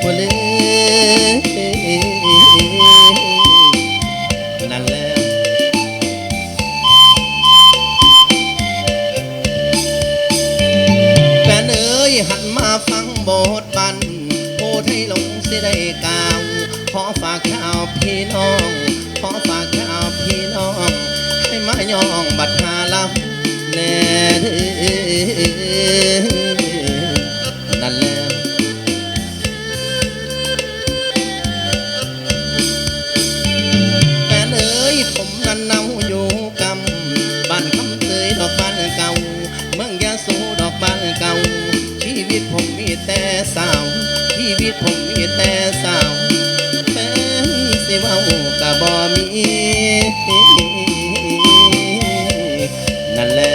ปุลนั่นแหละแฟนเอ๋ยหันมาฟังบทบันโอ้ไทยลงเสิได้กาว ขอฝากข่าวพี่น้อง กะบ่มี นั่นแหละ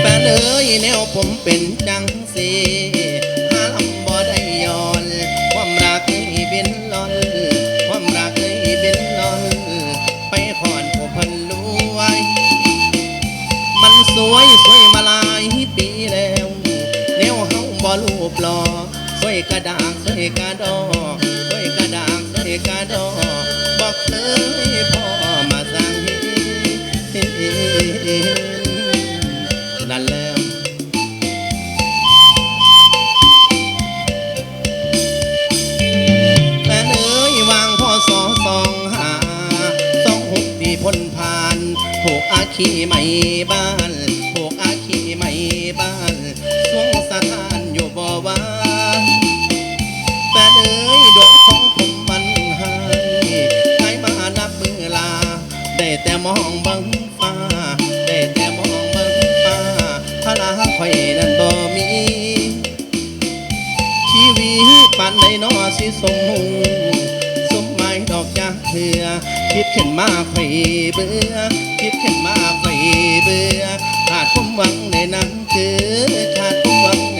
แฟนเอ๋ยแนวผมเป็นจังสีหาลำบ่ได้ย้อน ความรักให้เป็นลอน ความรักให้เป็นลอน ไปขอนผู้พันรวย มันสวยสวยมาหลายปีแล้ว แนวเฮาบ่รูปหล่อ สวยกระดางสวยกระดอสวยกระดางสวยกระดอบอกเคยพ่อมาสั่งเห็นนั่นแล้วแฟนเอ๋ยวางพ่อสอสองหาสองหกที่พ้นผ่านถูกอาคีใหม่บ้านานในนอสิสมหูสมหมายดอกจากเถือคิดขึ้นมาไข่เบื่อคิดขึ้นมาไข่เบื่อขาดความหวังในน้ำเกือขาดความหวังใน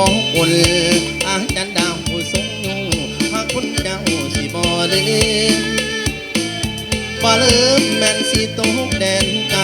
ขอกคนอาจารย์ดาวสงอยู่หากคุณเจ้าสิบ่ลืมบ่ลืมแม่นสิตกแดนไกล